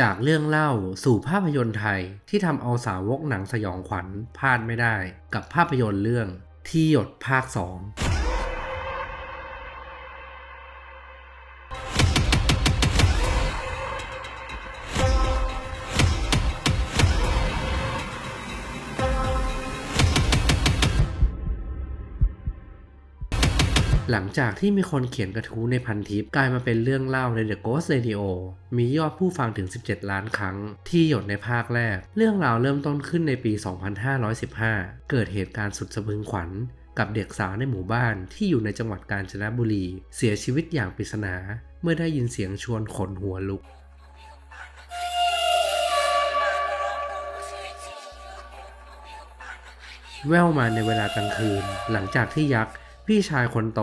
จากเรื่องเล่าสู่ภาพยนตร์ไทยที่ทำเอาสาวกหนังสยองขวัญพลาดไม่ได้ กับภาพยนตร์เรื่องที่หยดภาค 2 หลังจากที่มีคนเขียนกระทู้ในพันทิปกลายมาเป็นเรื่องเล่าใน The Ghost Radio มียอดผู้ฟังถึง 17 ล้านครั้ง ที่หยดในภาคแรก เรื่องราวเริ่มต้นขึ้นในปี 2515 เกิดเหตุการณ์สุดสะพรึงขวัญกับเด็กสาวในหมู่บ้านที่อยู่ในจังหวัดกาญจนบุรี เสียชีวิตอย่างปริศนา เมื่อได้ยินเสียงชวนขนหัวลุกแว่วมาในเวลากลางคืน หลังจากที่ยักษ์ พี่ชายคนโต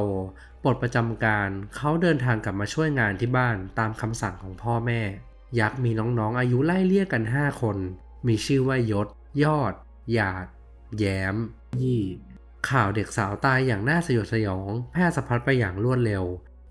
ปลดประจำการเขาเดินทางกลับมาช่วยงานที่บ้านตามคำสั่งของพ่อแม่ ยักษ์มีน้องๆอายุไล่เลี่ยกัน 5 คน มีชื่อว่ายศ ยอด หยาด แย้ม ยี่ ข่าวเด็กสาวตายอย่างน่าสยดสยอง แพร่สะพัดไปอย่างรวดเร็ว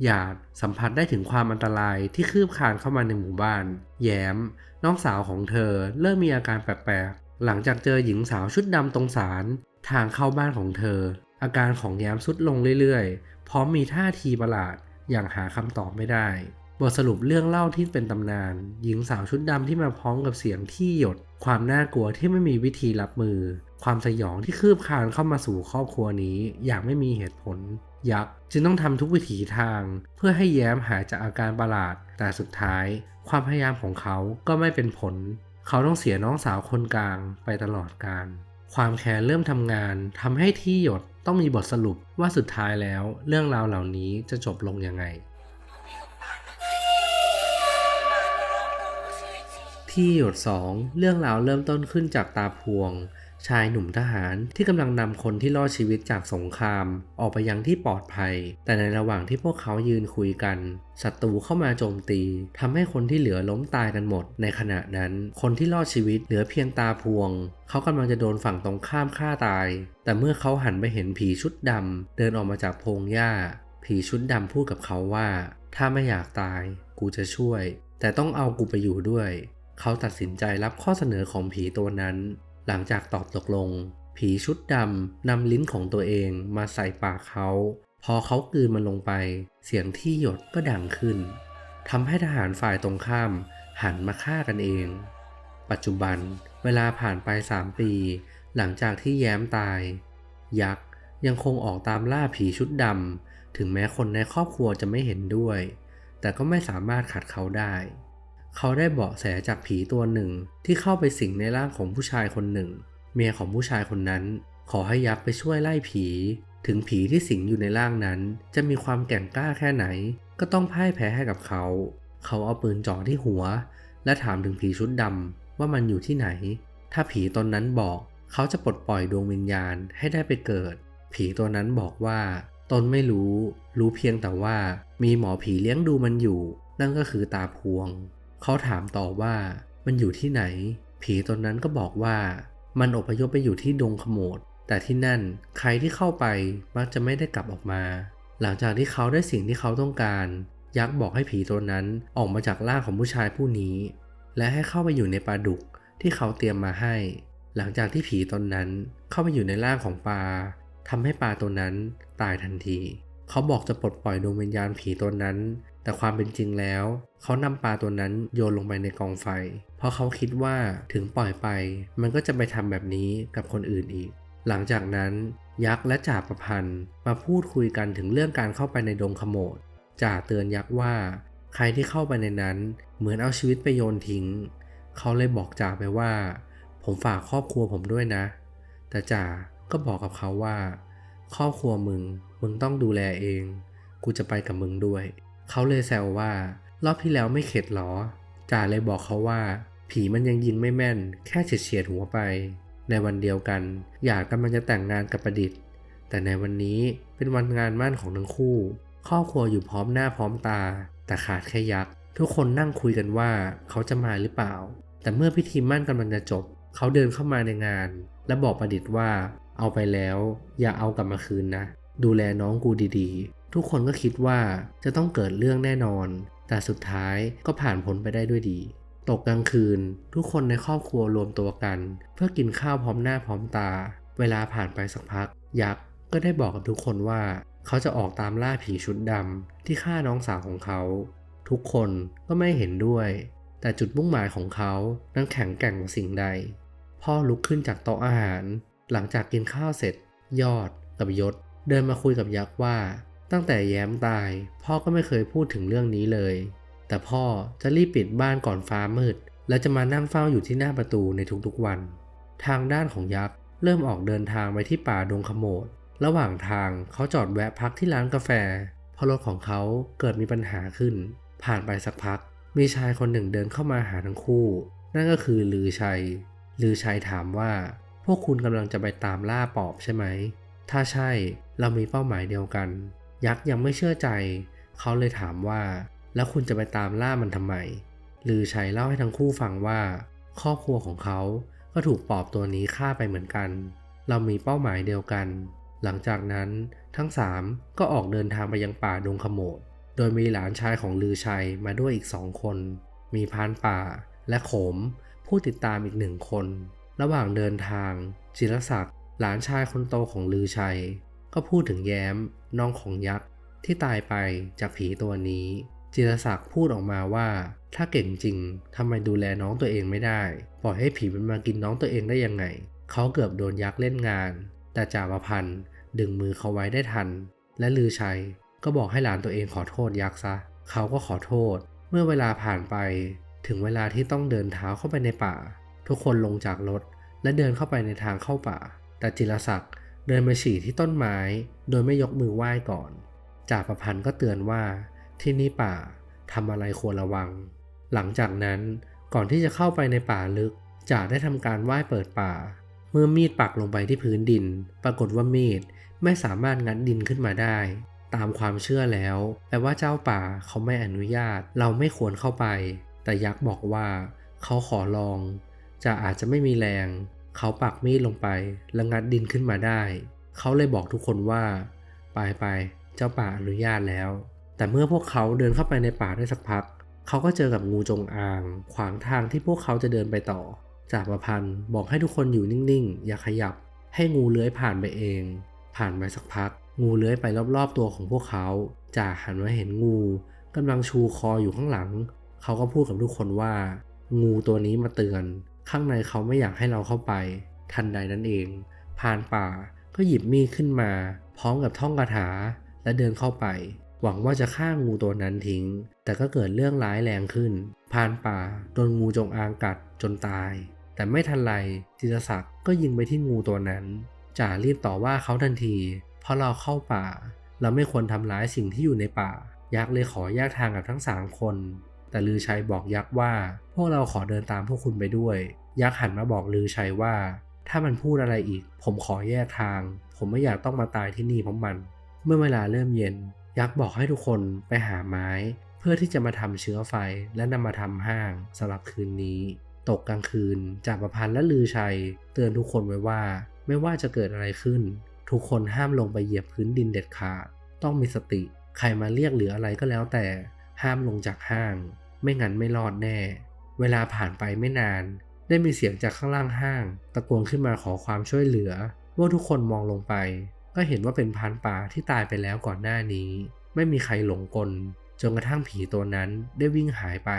หยาดสัมผัสได้ถึงความอันตรายที่คืบคลานเข้ามาในหมู่บ้าน แย้ม น้องสาวของเธอเริ่มมีอาการแปลกๆหลังจากเจอหญิงสาวชุดดำตรงสารทางเข้าบ้านของเธอ อาการของแย้มสุดลงเรื่อยๆ พร้อมมีท่าทีประหลาดอย่างหาคำตอบไม่ได้ บทสรุปเรื่องเล่าที่เป็นตำนาน หญิงสาวชุดดำที่มาพร้อมกับเสียงที่หยด ความน่ากลัวที่ไม่มีวิธีรับมือ ความสยองที่คืบคลานเข้ามาสู่ครอบครัวนี้ อย่างไม่มีเหตุผล ยักษ์จึงต้องทำทุกวิถีทาง เพื่อให้แย้มหายจากอาการประหลาด แต่สุดท้าย ความพยายามของเขาก็ไม่เป็นผล เขาต้องเสียน้องสาวคนกลางไปตลอดกาลความแค้นเริ่มทำงานทำให้ที่หยด ต้องมีบทสรุปว่าสุดท้ายแล้ว เรื่องราวเหล่านี้จะจบลงยังไง ที่หยด2เรื่องราวเริ่มต้นขึ้นจากตาพวง ชายหนุ่มทหารที่กำลังนำคนที่รอดชีวิตจากสงคราม ออกไปยังที่ปลอดภัย แต่ในระหว่างที่พวกเขายืนคุยกันศัตรูเข้ามาโจมตีทำให้คนที่เหลือล้มตายกันหมด ในขณะนั้น คนที่รอดชีวิตเหลือเพียงตาพวง เขากำลังจะโดนฝั่งตรงข้ามฆ่าตาย แต่เมื่อเขาหันไปเห็นผีชุดดำเดินออกมาจากพงหญ้า ผีชุดดำพูดกับเขาว่า ถ้าไม่อยากตาย กูจะช่วย แต่ต้องเอากูไปอยู่ด้วย เขาตัดสินใจรับข้อเสนอของผีตัวนั้น หลังจากตอบตกลง ผีชุดดำนำลิ้นของตัวเองมาใส่ปากเขา พอเขากืนมันลงไป เสียงที่หยดก็ดังขึ้นทำให้ทหารฝ่ายตรงข้าม หันมาฆ่ากันเอง ปัจจุบันเวลาผ่านไป 3 ปี หลังจากที่แย้มตาย ยักษ์ยังคงออกตามล่าผีชุดดำถึงแม้คนในครอบครัวจะไม่เห็นด้วย แต่ก็ไม่สามารถขัดเขาได้ เขาได้เบาะแสจากผีตัวหนึ่ง ที่เข้าไปสิงในร่างของผู้ชายคนหนึ่ง เมียของผู้ชายคนนั้น ขอให้ยักษ์ไปช่วยไล่ผี ถึงผีที่สิงอยู่ในร่างนั้น จะมีความแก่งกล้าแค่ไหน ก็ต้องพ่ายแพ้ให้กับเขา เขาเอาปืนจ่อที่หัว และถามถึงผีชุดดำว่ามันอยู่ที่ไหน ถ้าผีตนนั้นบอก เขาจะปลดปล่อยดวงวิญญาณให้ได้ไปเกิด ผีตัวนั้นบอกว่าตนไม่รู้ รู้เพียงแต่ว่ามีหมอผีเลี้ยงดูมันอยู่ นั่นก็คือตาพวง เขาถามต่อว่ามันอยู่ที่ไหน ผีตนนั้นก็บอกว่า มันอพยพไปอยู่ที่ดงขโมด แต่ที่นั่นใครที่เข้าไปมักจะไม่ได้กลับออกมา หลังจากที่เขาได้สิ่งที่เขาต้องการ ยักษ์บอกให้ผีตัวนั้นออกมาจากร่างของผู้ชายผู้นี้ และให้เข้าไปอยู่ในปลาดุกที่เขาเตรียมมาให้ หลังจากที่ผีตนนั้นเข้าไปอยู่ในร่างของปลาทำให้ปลาตัวนั้นตายทันที เขาบอกจะปลดปล่อยดวงวิญญาณผีตัวนั้น แต่ความเป็นจริงแล้ว เขานำปลาตัวนั้นโยนลงไปในกองไฟ เพราะเขาคิดว่าถึงปล่อยไป มันก็จะไปทำแบบนี้กับคนอื่นอีก หลังจากนั้น ยักษ์และจ่าประพันธ์มาพูดคุยกันถึงเรื่องการเข้าไปในดงขโมดจ่าเตือนยักษ์ว่า ใครที่เข้าไปในนั้น เหมือนเอาชีวิตไปโยนทิ้ง เขาเลยบอกจ่าไปว่า ผมฝากครอบครัวผมด้วยนะ แต่จ่าก็บอกกับเขาว่า ครอบครัวมึงมึงต้องดูแลเอง กูจะไปกับมึงด้วย เขาเลยแซวว่า รอบที่แล้วไม่เข็ดหรอจ่าเลยบอกเขาว่า ผีมันยังยิงไม่แม่น แค่เฉียดเฉียดหัวไป ในวันเดียวกันหยาดกำลังจะแต่งงานกับประดิษฐ์ แต่ในวันนี้เป็นวันงานมั่นของทั้งคู่ ครอบครัวอยู่พร้อมหน้าพร้อมตา แต่ขาดแค่ยักษ์ทุกคนนั่งคุยกันว่าเขาจะมาหรือเปล่า แต่เมื่อพิธีมั่นกำลังจะจบ เขาเดินเข้ามาในงาน และบอกประดิษฐ์ว่า เอาไปแล้ว อย่าเอากลับมาคืนนะ ดูแลน้องกูดีๆ ทุกคนก็คิดว่าจะต้องเกิดเรื่องแน่นอน แต่สุดท้ายก็ผ่านพ้นไปได้ด้วยดี ตกกลางคืน ทุกคนในครอบครัวรวมตัวกัน เพื่อกินข้าวพร้อมหน้าพร้อมตา เวลาผ่านไปสักพัก ยักษ์ก็ได้บอกกับทุกคนว่าเขาจะออกตามล่าผีชุดดำที่ฆ่าน้องสาวของเขา ทุกคนก็ไม่เห็นด้วย แต่จุดมุ่งหมายของเขานั้นแข็งแกร่งกว่าสิ่งใด พ่อลุกขึ้นจากโต๊ะอาหาร หลังจากกินข้าวเสร็จ ยอดกับยศ เดินมาคุยกับยักษ์ว่า ตั้งแต่แย้มตาย พ่อก็ไม่เคยพูดถึงเรื่องนี้เลย แต่พ่อจะรีบปิดบ้านก่อนฟ้ามืด และจะมานั่งเฝ้าอยู่ที่หน้าประตูในทุกๆวัน ทางด้านของยักษ์เริ่มออกเดินทางไปที่ป่าดงขโมด ระหว่างทางเขาจอดแวะพักที่ร้านกาแฟ เพราะรถของเขาเกิดมีปัญหาขึ้น ผ่านไปสักพัก มีชายคนหนึ่งเดินเข้ามาหาทั้งคู่ นั่นก็คือลือชัย ลือชัยถามว่า พวกคุณกำลังจะไปตามล่าปอบใช่ไหม ถ้าใช่ เรามีเป้าหมายเดียวกัน ยักษ์ยังไม่เชื่อใจ เขาเลยถามว่า แล้วคุณจะไปตามล่ามันทำไมลือชัยเล่าให้ทั้งคู่ฟังว่า ครอบครัวของเขาก็ถูกปอบตัวนี้ฆ่าไปเหมือนกัน เรามีเป้าหมายเดียวกัน หลังจากนั้นทั้งสามก็ออกเดินทางไปยังป่าดงขโมด โดยมีหลานชายของลือชัยมาด้วยอีกสองคน มีพานป่าและโขม ผู้ติดตามอีกหนึ่งคน ระหว่างเดินทาง จิรศักดิ์หลานชายคนโตของลือชัย ก็พูดถึงแย้มน้องของยักษ์ที่ตายไปจากผีตัวนี้ จิรศักดิ์พูดออกมาว่า ถ้าเก่งจริงทำไมดูแลน้องตัวเองไม่ได้ ปล่อยให้ผีมันมากินน้องตัวเองได้ยังไง เขาเกือบโดนยักษ์เล่นงาน แต่จ่าประพันธ์ดึงมือเขาไว้ได้ทัน และลือชัยก็บอกให้หลานตัวเองขอโทษยักษ์ซะ เขาก็ขอโทษ เมื่อเวลาผ่านไป ถึงเวลาที่ต้องเดินเท้าเข้าไปในป่า ทุกคนลงจากรถและเดินเข้าไปในทางเข้าป่า แต่จิรศักดิ์ เดินมาฉี่ที่ต้นไม้ โดยไม่ยกมือไหว้ก่อน จ่าประพันธ์ก็เตือนว่าที่นี่ป่าทำอะไรควรระวัง หลังจากนั้นก่อนที่จะเข้าไปในป่าลึกจ่าได้ทำการไหว้เปิดป่า เมื่อมีดปักลงไปที่พื้นดิน ปรากฏว่ามีดไม่สามารถงัดดินขึ้นมาได้ ตามความเชื่อแล้วแปลว่าเจ้าป่าเขาไม่อนุญาต เราไม่ควรเข้าไป แต่ยักษ์บอกว่า เขาขอลองจะอาจจะไม่มีแรง เขาปักมีดลงไปแล้วงัดดินขึ้นมาได้ เขาเลยบอกทุกคนว่า ไปไปเจ้าป่าอนุญาตแล้ว แต่เมื่อพวกเขาเดินเข้าไปในป่าได้สักพัก เขาก็เจอกับงูจงอาง ขวางทางที่พวกเขาจะเดินไปต่อ จากประพันธ์บอกให้ทุกคนอยู่นิ่งๆ อย่าขยับ ให้งูเลื้อยผ่านไปเอง ผ่านไปสักพัก งูเลื้อยไปรอบๆตัวของพวกเขาจ่าหันมาเห็นงูกำลังชูคออยู่ข้างหลัง เขาก็พูดกับทุกคนว่า งูตัวนี้มาเตือน ข้างในเขาไม่อยากให้เราเข้าไป ทันใดนั้นเองพรานป่าก็หยิบมีดขึ้นมา พร้อมกับท่องคาถาและเดินเข้าไป หวังว่าจะฆ่างูตัวนั้นทิ้ง แต่ก็เกิดเรื่องร้ายแรงขึ้นพรานป่าโดนงูจงอางกัดจนตาย แต่ไม่ทันไรจิตรศักดิ์ก็ยิงไปที่งูตัวนั้นจ่ารีบต่อว่าเขาทันที เพราะเราเข้าป่า เราไม่ควรทำร้ายสิ่งที่อยู่ในป่ายักษ์เลยขอแยกทางกับทั้งสามคน แต่ลือชัยบอกยักษ์ว่า พวกเราขอเดินตามพวกคุณไปด้วย ยักษ์หันมาบอกลือชัยว่า ถ้ามันพูดอะไรอีก ผมขอแยกทาง ผมไม่อยากต้องมาตายที่นี่เพราะมัน เมื่อเวลาเริ่มเย็น ยักษ์บอกให้ทุกคนไปหาไม้ เพื่อที่จะมาทำเชื้อไฟและนำมาทำห้างสำหรับคืนนี้ ตกกลางคืนจากประพันธ์และลือชัย เตือนทุกคนไว้ว่า ไม่ว่าจะเกิดอะไรขึ้น ทุกคนห้ามลงไปเหยียบพื้นดินเด็ดขาด ต้องมีสติ ใครมาเรียกหรืออะไรก็แล้วแต่ ห้ามลงจากห้าง ไม่งั้นไม่รอดแน่ เวลาผ่านไปไม่นาน ได้มีเสียงจากข้างล่างห้าง ตะโกนขึ้นมาขอความช่วยเหลือ เมื่อทุกคนมองลงไป ก็เห็นว่าเป็นพานป่าที่ตายไปแล้วก่อนหน้านี้ ไม่มีใครหลงกลจนกระทั่งผีตัวนั้นได้วิ่งหายไป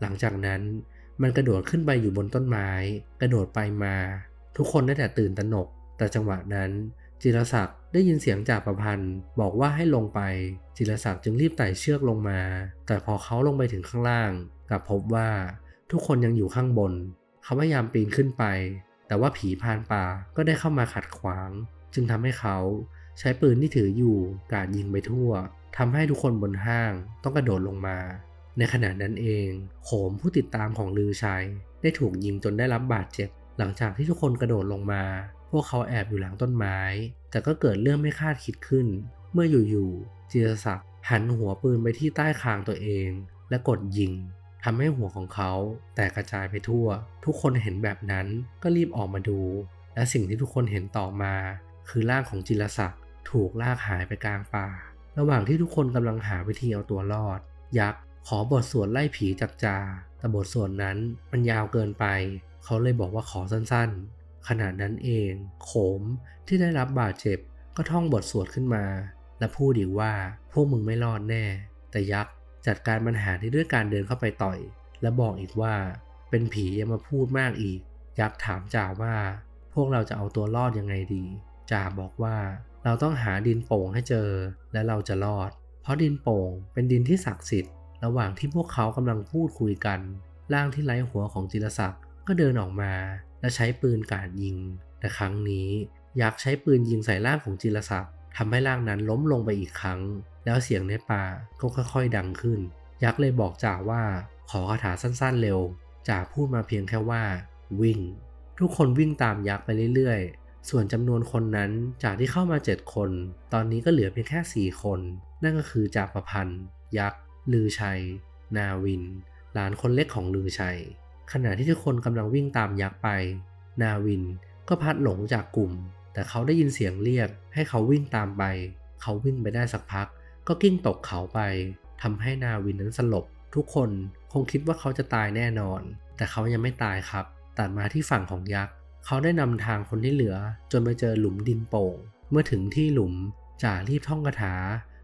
หลังจากนั้นมันกระโดดขึ้นไปอยู่บนต้นไม้ กระโดดไปมา ทุกคนได้แต่ตื่นตระหนก แต่จังหวะนั้น จิรศักดิ์ ได้ยินเสียงจากประพันธ์บอกว่าให้ลงไป จิรศักดิ์จึงรีบไต่เชือกลงมา แต่พอเขาลงไปถึงข้างล่าง กลับพบว่าทุกคนยังอยู่ข้างบน เขาพยายามปีนขึ้นไป แต่ว่าผีพานป่าก็ได้เข้ามาขัดขวาง จึงทำให้เขาใช้ปืนที่ถืออยู่กาดยิงไปทั่วทำให้ทุกคนบนห้างต้องกระโดดลงมา ในขณะนั้นเอง โขมผู้ติดตามของลือชัย ได้ถูกยิงจนได้รับบาดเจ็บ หลังจากที่ทุกคนกระโดดลงมา พวกเขาแอบอยู่หลังต้นไม้ แต่ก็เกิดเรื่องไม่คาดคิดขึ้น เมื่ออยู่ๆจิรศักดิ์หันหัวปืนไปที่ใต้คางตัวเอง และกดยิงทำให้หัวของเขาแตกกระจายไปทั่ว ทุกคนเห็นแบบนั้นก็รีบออกมาดู และสิ่งที่ทุกคนเห็นต่อมา คือร่างของจิรศักดิ์ถูกลากหายไปกลางป่า ระหว่างที่ทุกคนกำลังหาวิธีเอาตัวรอด ยักษ์ขอบทสวดไล่ผีจากจา แต่บทสวดนั้นมันยาวเกินไป เขาเลยบอกว่าขอสั้นๆ ขณะนั้นเอง โขมที่ได้รับบาดเจ็บก็ท่องบทสวดขึ้นมา และพูดอีกว่าพวกมึงไม่รอดแน่ แต่ยักษ์จัดการปัญหานี้ด้วยการเดินเข้าไปต่อย และบอกอีกว่า เป็นผียังมาพูดมากอีก ยักษ์ถามจ่าว่า พวกเราจะเอาตัวรอดยังไงดีจ่าบอกว่า เราต้องหาดินโป่งให้เจอ และเราจะรอด เพราะดินโป่งเป็นดินที่ศักดิ์สิทธิ์ ระหว่างที่พวกเขากำลังพูดคุยกันร่างที่ไร้หัวของจิรศักดิ์ก็เดินออกมา และใช้ปืนกาดยิง แต่ครั้งนี้ยักษ์ใช้ปืนยิงใส่ร่างของจิรศักดิ์ทำให้ร่างนั้นล้มลงไปอีกครั้ง แล้วเสียงในป่าก็ค่อยๆดังขึ้น ยักษ์เลยบอกจ่าว่าขอคาถาสั้นๆเร็วจ่าพูดมาเพียงแค่ว่า วิ่ง ทุกคนวิ่งตามยักษ์ไปเรื่อยๆ ส่วนจำนวนคนนั้นจากที่เข้ามา 7 คน ตอนนี้ก็เหลือเพียงแค่ 4 คน นั่นก็คือจ่าประพันธ์ ยักษ์ลือชัย นาวิน หลานคนเล็กของลือชัย ขณะที่ทุกคนกำลังวิ่งตามยักษ์ไป นาวินก็พัดหลงจากกลุ่ม แต่เขาได้ยินเสียงเรียก ให้เขาวิ่งตามไป เขาวิ่งไปได้สักพัก ก็กิ้งตกเขาไปทำให้นาวินนั้นสลบ ทุกคนคงคิดว่าเขาจะตายแน่นอน แต่เขายังไม่ตายครับ ตัดมาที่ฝั่งของยักษ์ เขาได้นำทางคนที่เหลือ จนไปเจอหลุมดินโป่ง เมื่อถึงที่หลุมจ่ารีบท่องคาถา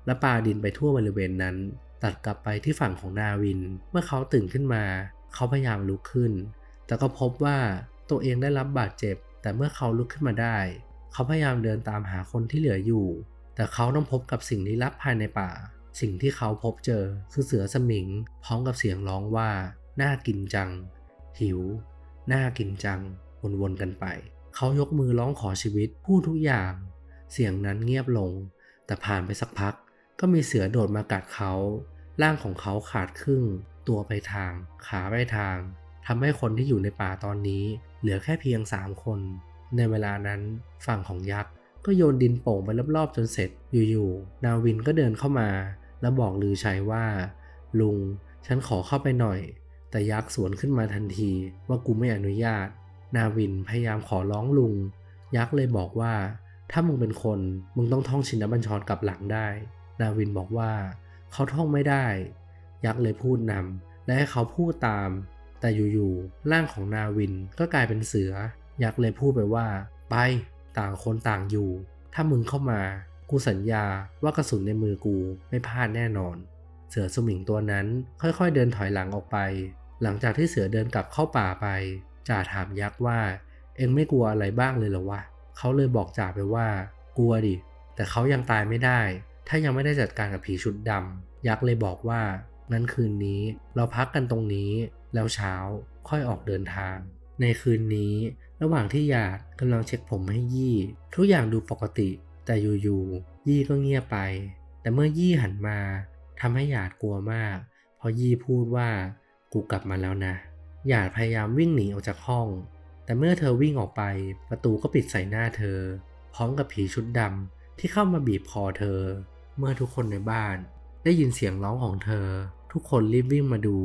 และปาดินไปทั่วบริเวณนั้น ตัดกลับไปที่ฝั่งของนาวิน เมื่อเขาตื่นขึ้นมา เขาพยายามลุกขึ้น แต่ก็พบว่าตัวเองได้รับบาดเจ็บ แต่เมื่อเขาลุกขึ้นมาได้ เขาพยายามเดินตามหาคนที่เหลืออยู่ แต่เขาต้องพบกับสิ่งลี้ลับภายในป่า สิ่งที่เขาพบเจอคือเสือสมิง พร้อมกับเสียงร้องว่า น่ากินจัง หิว น่ากินจัง วนๆกันไป เขายกมือร้องขอชีวิต พูดทุกอย่าง เสียงนั้นเงียบลง แต่ผ่านไปสักพัก ก็มีเสือโดดมากัดเขา ร่างของเขาขาดครึ่ง ตัวไปทาง ขาไปทางทำให้คนที่อยู่ในป่าตอนนี้ เหลือแค่เพียงสามคน ในเวลานั้นฝั่งของยักษ์ก็โยนดินโป่งไปรอบๆจนเสร็จ อยู่ๆ นาวินก็เดินเข้ามา แล้วบอกลือชัยว่า ลุง ฉันขอเข้าไปหน่อย แต่ยักษ์สวนขึ้นมาทันทีว่ากูไม่อนุญาต นาวินพยายามขอร้องลุง ยักษ์เลยบอกว่า ถ้ามึงเป็นคน มึงต้องท่องชินบัญชรกลับหลังได้ นาวินบอกว่า เขาท่องไม่ได้ ยักษ์เลยพูดนำและให้เขาพูดตาม แต่อยู่ๆร่างของนาวินก็กลายเป็นเสือ ยักษ์เลยพูดไปว่า ไป ต่างคนต่างอยู่ ถ้ามึงเข้ามา กูสัญญาว่ากระสุนในมือกูไม่พลาดแน่นอน เสือสมิงตัวนั้นค่อยๆเดินถอยหลังออกไป หลังจากที่เสือเดินกลับเข้าป่าไปจ่าถามยักษ์ว่า เอ็งไม่กลัวอะไรบ้างเลยเหรอวะเขาเลยบอกจ่าไปว่า กลัวดิ แต่เขายังตายไม่ได้ ถ้ายังไม่ได้จัดการกับผีชุดดำยักษ์เลยบอกว่า งั้นคืนนี้เราพักกันตรงนี้ แล้วเช้าค่อยออกเดินทาง ในคืนนี้ ระหว่างที่หยาดกำลังเช็คผมให้ยี่ ทุกอย่างดูปกติ แต่อยู่ๆยี่ก็เงียบไป แต่เมื่อยี่หันมาทำให้หยาดกลัวมาก เพราะยี่พูดว่ากูกลับมาแล้วนะ หยาดพยายามวิ่งหนีออกจากห้อง แต่เมื่อเธอวิ่งออกไป ประตูก็ปิดใส่หน้าเธอ พร้อมกับผีชุดดำที่เข้ามาบีบคอเธอ เมื่อทุกคนในบ้านได้ยินเสียงร้องของเธอ ทุกคนรีบวิ่งมาดู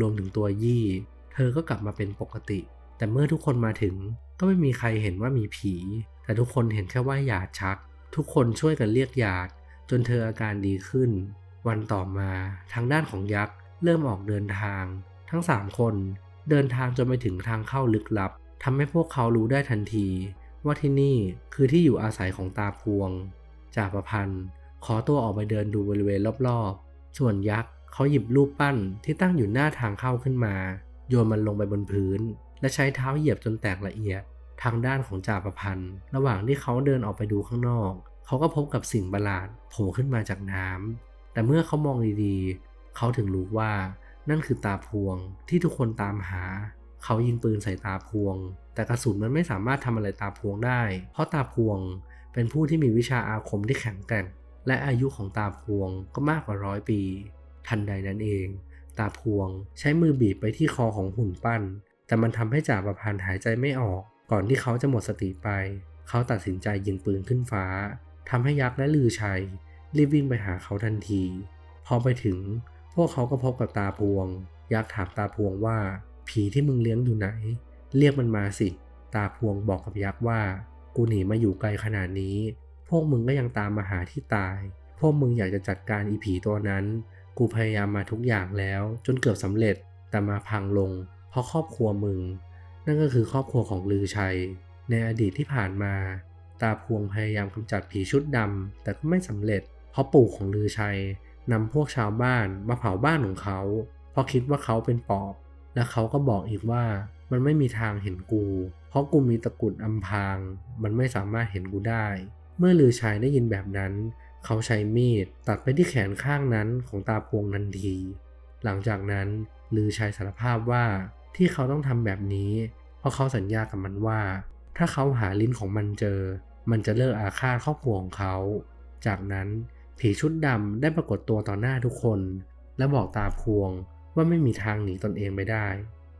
รวมถึงตัวยี่ เธอก็กลับมาเป็นปกติ แต่เมื่อทุกคนมาถึงก็ไม่มีใครเห็นว่ามีผี แต่ทุกคนเห็นแค่ว่าหยาดชัก ทุกคนช่วยกันเรียกหยาด จนเธออาการดีขึ้น วันต่อมาทางด้านของยักษ์เริ่มออกเดินทาง ทั้งสามคน เดินทางจนไปถึงทางเข้าลึกลับทำให้พวกเขารู้ได้ทันที ว่าที่นี่คือที่อยู่อาศัยของตาพวง จากประพันธ์ ขอตัวออกไปเดินดูบริเวณรอบๆ ส่วนยักษ์ เขาหยิบรูปปั้นที่ตั้งอยู่หน้าทางเข้าขึ้นมา โยนมันลงไปบนพื้น และใช้เท้าเหยียบจนแตกละเอียด ทางด้านของจ่าประพันธ์ ระหว่างที่เขาเดินออกไปดูข้างนอก เขาก็พบกับสิ่งประหลาดโผล่ขึ้นมาจากน้ำแต่เมื่อเขามองดีๆ เขาถึงรู้ว่านั่นคือตาพวงที่ทุกคนตามหา เขายิงปืนใส่ตาพวง แต่กระสุนมันไม่สามารถทำอะไรตาพวงได้ เพราะตาพวงเป็นผู้ที่มีวิชาอาคมที่แข็งแกร่ง และอายุของตาพวงก็มากกว่าร้อยปี ทันใดนั้นเอง ตาพวงใช้มือบีบไปที่คอของหุ่นปั้น แต่มันทำให้จ่าประพันธ์หายใจไม่ออก ก่อนที่เขาจะหมดสติไป เขาตัดสินใจยิงปืนขึ้นฟ้าทำให้ยักษ์และลือชัย รีบวิ่งไปหาเขาทันที พอไปถึง พวกเขาก็พบกับตาพวง ยักษ์ถามตาพวงว่า ผีที่มึงเลี้ยงอยู่ไหน เรียกมันมาสิ ตาพวงบอกกับยักษ์ว่า กูหนีมาอยู่ไกลขนาดนี้ พวกมึงก็ยังตามมาหาที่ตาย พวกมึงอยากจะจัดการอีผีตัวนั้น กูพยายามมาทุกอย่างแล้ว จนเกือบสำเร็จแต่มาพังลง เพราะครอบครัวมึง นั่นก็คือครอบครัวของลือชัย ในอดีตที่ผ่านมา ตาพวงพยายามกำจัดผีชุดดำแต่ก็ไม่สำเร็จ เพราะปู่ของลือชัยนำพวกชาวบ้านมาเผาบ้านของเขา เพราะคิดว่าเขาเป็นปอบ และเขาก็บอกอีกว่ามันไม่มีทางเห็นกู เพราะกูมีตะกุดอำพาง มันไม่สามารถเห็นกูได้ เมื่อลือชัยได้ยินแบบนั้น เขาใช้มีดตัดไปที่แขนข้างนั้นของตาพวงทันที หลังจากนั้นลือชัยสารภาพว่าที่เขาต้องทำแบบนี้ เพราะเขาสัญญากับมันว่า ถ้าเขาหาลิ้นของมันเจอ มันจะเลิกอาฆาตครอบครัวของเขา จากนั้นผีชุดดำได้ปรากฏตัวต่อหน้าทุกคน และบอกตาพวงว่าไม่มีทางหนีตนเองไปได้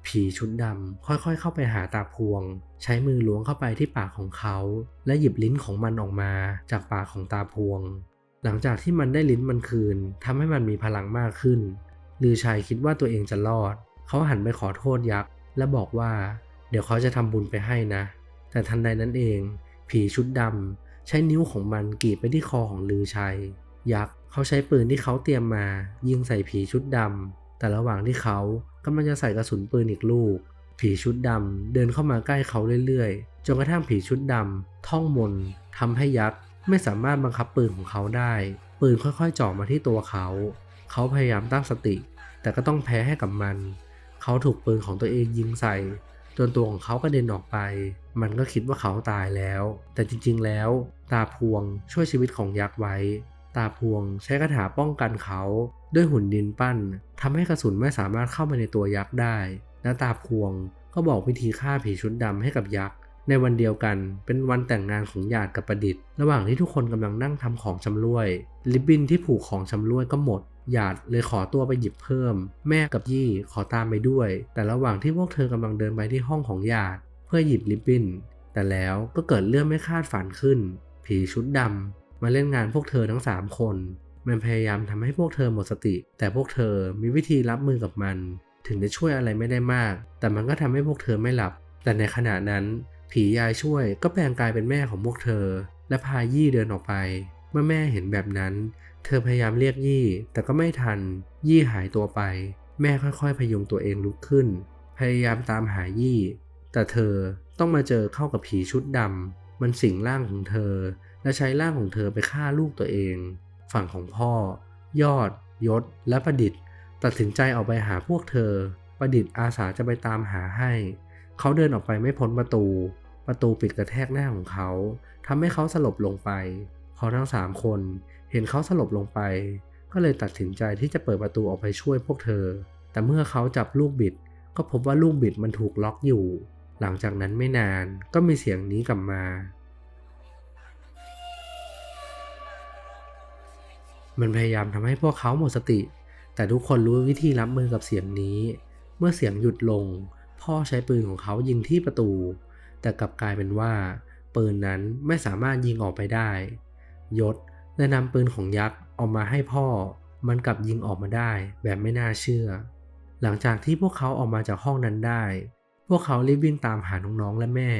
ผีชุดดำค่อยๆ เข้าไปหาตาพวง ใช้มือล้วงเข้าไปที่ปากของเขา และหยิบลิ้นของมันออกมาจากปากของตาพวง หลังจากที่มันได้ลิ้นมันคืนทำให้มันมีพลังมากขึ้นลือชัยคิดว่าตัวเองจะรอด เขาหันไปขอโทษยักษ์และบอกว่า เดี๋ยวเขาจะทำบุญไปให้นะ แต่ทันใดนั้นเอง ผีชุดดำใช้นิ้วของมันกรีดไปที่คอของลือชัย ยักษ์เขาใช้ปืนที่เขาเตรียมมา ยิงใส่ผีชุดดำแต่ระหว่างที่เขากำลังจะใส่กระสุนปืนอีกลูก ผีชุดดำเดินเข้ามาใกล้เขาเรื่อยๆจนกระทั่งผีชุดดำท่องมนทำให้ยักษ์ ไม่สามารถบังคับปืนของเขาได้ ปืนค่อยๆจ่อมาที่ตัวเขา เขาพยายามตั้งสติ แต่ก็ต้องแพ้ให้กับมัน เขาถูกปืนของตัวเองยิงใส่จนตัวของเขาก็เด็นออกไป มันก็คิดว่าเขาตายแล้ว แต่จริงๆแล้ว ตาพวงช่วยชีวิตของยักษ์ไว้ ตาพวงใช้คาถาป้องกันเขา ด้วยหุ่นดินปั้นทำให้กระสุนไม่สามารถเข้ามาในตัวยักษ์ได้ และตาพวงก็บอกวิธีฆ่าผีชุดดำให้กับยักษ์ ในวันเดียวกันเป็นวันแต่งงานของหยาดกับประดิษฐ์ ระหว่างที่ทุกคนกำลังนั่งทำของชำร่วย ลิบบินที่ผูกของชำร่วยก็หมดหยาดเลยขอตัวไปหยิบเพิ่ม แม่กับยี่ขอตามไปด้วย แต่ระหว่างที่พวกเธอกำลังเดินไปที่ห้องของหยาด เพื่อหยิบลิบบิน แต่แล้วก็เกิดเรื่องไม่คาดฝันขึ้น ผีชุดดำมาเล่นงานพวกเธอทั้ง 3 คน มันพยายามทำให้พวกเธอหมดสติ แต่พวกเธอมีวิธีรับมือกับมัน ถึงจะช่วยอะไรไม่ได้มาก แต่มันก็ทำให้พวกเธอไม่หลับ แต่ในขณะนั้น ผียายช่วยก็แปลงกายเป็นแม่ของพวกเธอ และพายี่เดินออกไป เมื่อแม่เห็นแบบนั้น เธอพยายามเรียกยี่ แต่ก็ไม่ทัน ยี่หายตัวไป แม่ค่อยๆ พยุงตัวเองลุกขึ้น พยายามตามหายี่ แต่เธอต้องมาเจอเข้ากับผีชุดดำมันสิงร่างของเธอ และใช้ร่างของเธอไปฆ่าลูกตัวเอง ฝั่งของพ่อ ยอด ยศ และประดิษฐ์ ตัดสินใจออกไปหาพวกเธอ ประดิษฐ์อาสาจะไปตามหาให้ เขาเดินออกไปไม่พ้นประตู ประตูปิดกระแทกหน้าของเขาทำให้เขาสลบลงไป พอทั้งสามคนเห็นเขาสลบลงไป ก็เลยตัดสินใจที่จะเปิดประตูออกไปช่วยพวกเธอ แต่เมื่อเขาจับลูกบิด ก็พบว่าลูกบิดมันถูกล็อกอยู่ หลังจากนั้นไม่นานก็มีเสียงนี้กลับมา มันพยายามทำให้พวกเขาหมดสติ แต่ทุกคนรู้วิธีรับมือกับเสียงนี้ เมื่อเสียงหยุดลง พ่อใช้ปืนของเขายิงที่ประตู แต่กลับกลายเป็นว่า ปืนนั้นไม่สามารถยิงออกไปได้ ยศได้นำปืนของยักษ์ออกมาให้พ่อ มันกลับยิงออกมาได้แบบไม่น่าเชื่อ หลังจากที่พวกเขาออกมาจากห้องนั้นได้ พวกเขารีบวิ่งตามหาน้องๆและแม่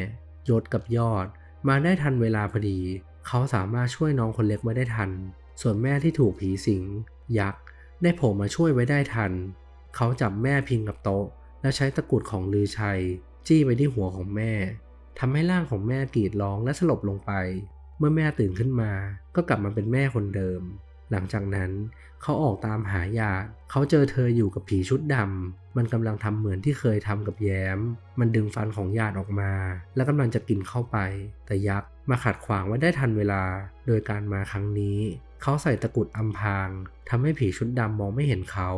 ยศกับยอด มาได้ทันเวลาพอดี เขาสามารถช่วยน้องคนเล็กไว้ได้ทัน ส่วนแม่ที่ถูกผีสิง ยักษ์ได้โผล่มาช่วยไว้ได้ทัน เขาจับแม่พิงกับโต๊ะ และใช้ตะกุดของลือชัย จี้ไปที่หัวของแม่ ทำให้ร่างของแม่กรีดร้องและสลบลงไป เมื่อแม่ตื่นขึ้นมา ก็กลับมาเป็นแม่คนเดิม หลังจากนั้นเขาออกตามหาญาติเขาเจอเธออยู่กับผีชุดดำมันกำลังทำเหมือนที่เคยทำกับแย้ม มันดึงฟันของญาติออกมา และกำลังจะกินเข้าไป แต่ยักษ์มาขัดขวางไว้ได้ทันเวลา โดยการมาครั้งนี้ เขาใส่ตะกุดอำพรางทำให้ผีชุดดำมองไม่เห็นเขา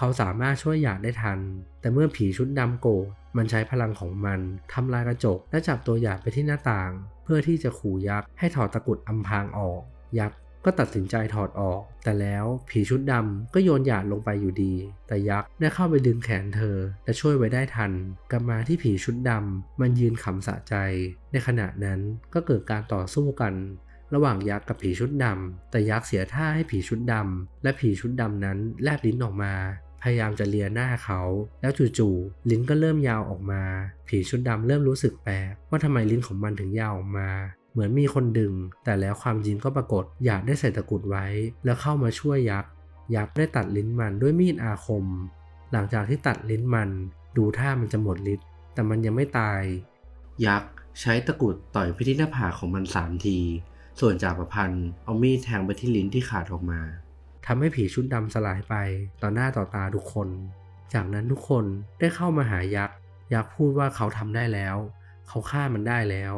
เขาสามารถช่วยหยาดได้ทัน แต่เมื่อผีชุดดำโกรธมันใช้พลังของมันทำลายกระจกและจับตัวหยาดไปที่หน้าต่าง เพื่อที่จะขู่ยักษ์ให้ถอดตะกุดอำพรางออก ยักษ์ก็ตัดสินใจถอดออก แต่แล้วผีชุดดำก็โยนหยาดลงไปอยู่ดี แต่ยักษ์ได้เข้าไปดึงแขนเธอ และช่วยไว้ได้ทันกลับมาที่ผีชุดดำมันยืนขำสะใจ ในขณะนั้นก็เกิดการต่อสู้กัน ระหว่างยักษ์กับผีชุดดำแต่ยักษ์เสียท่าให้ผีชุดดำและผีชุดดำนั้นแลบลิ้นออกมา พยายามจะเลียหน้าเขา แล้วจู่ๆลิ้นก็เริ่มยาวออกมา ผีชุดดำเริ่มรู้สึกแปลกว่าทำไมลิ้นของมันถึงยาวออกมาเหมือนมีคนดึง แต่แล้วความจริงก็ปรากฏอยากได้ใส่ตะกุดไว้ แล้วเข้ามาช่วยยักษ์ ยักษ์ได้ตัดลิ้นมันด้วยมีดอาคม หลังจากที่ตัดลิ้นมัน ดูท่ามันจะหมดฤทธิ์ แต่มันยังไม่ตาย ยักษ์ใช้ตะกุดต่อยไปที่หน้าผากของมันสามที ส่วนจากประพันธ์เอามีดแทงไปที่ลิ้นที่ขาดออกมา ทำให้ผีชุดดำสลายไปต่อหน้าต่อตาทุกคน จากนั้นทุกคนได้เข้ามาหายักษ์ ยักษ์พูดว่าเขาทำได้แล้ว เขาฆ่ามันได้แล้ว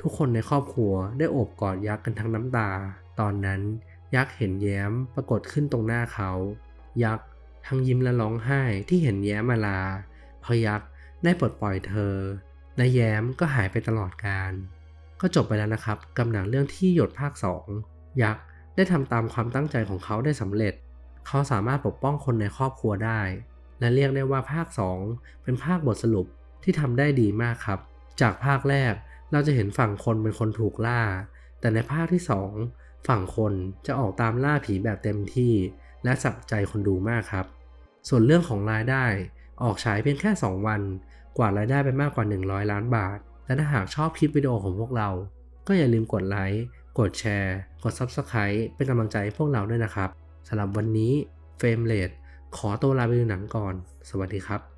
ทุกคนในครอบครัวได้โอบกอดยักษ์กันทั้งน้ำตา ตอนนั้นยักษ์เห็นแย้มปรากฏขึ้นตรงหน้าเขา ยักษ์ทั้งยิ้มและร้องไห้ที่เห็นแย้มมาลาเพราะยักษ์ได้ปลดปล่อยเธอ และแย้มก็หายไปตลอดกาล ก็จบไปแล้วนะครับกับหนังเรื่องที่หยดภาค 2 ยักษ์ ได้ทำตามความตั้งใจของเขาได้สำเร็จ เขาสามารถปกป้องคนในครอบครัวได้ และเรียกได้ว่าภาค 2 เป็นภาคบทสรุปที่ทำได้ดีมากครับ จากภาคแรกเราจะเห็นฝั่งคนเป็นคนถูกล่า แต่ในภาคที่ 2 ฝั่งคนจะออกตามล่าผีแบบเต็มที่ และสักใจคนดูมากครับ ส่วนเรื่องของรายได้ออกฉายเพียงแค่ 2 วัน กว่ารายได้ไปมากกว่า 100 ล้านบาท และถ้าหากชอบคลิปวิดีโอของพวกเรา ก็อย่าลืมกดไลค์ กดแชร์ กด Subscribe เป็นกำลังใจให้พวกเราด้วยนะครับสำหรับวันนี้เฟรมเลดขอตัวลาไปดูหนังก่อน สวัสดีครับ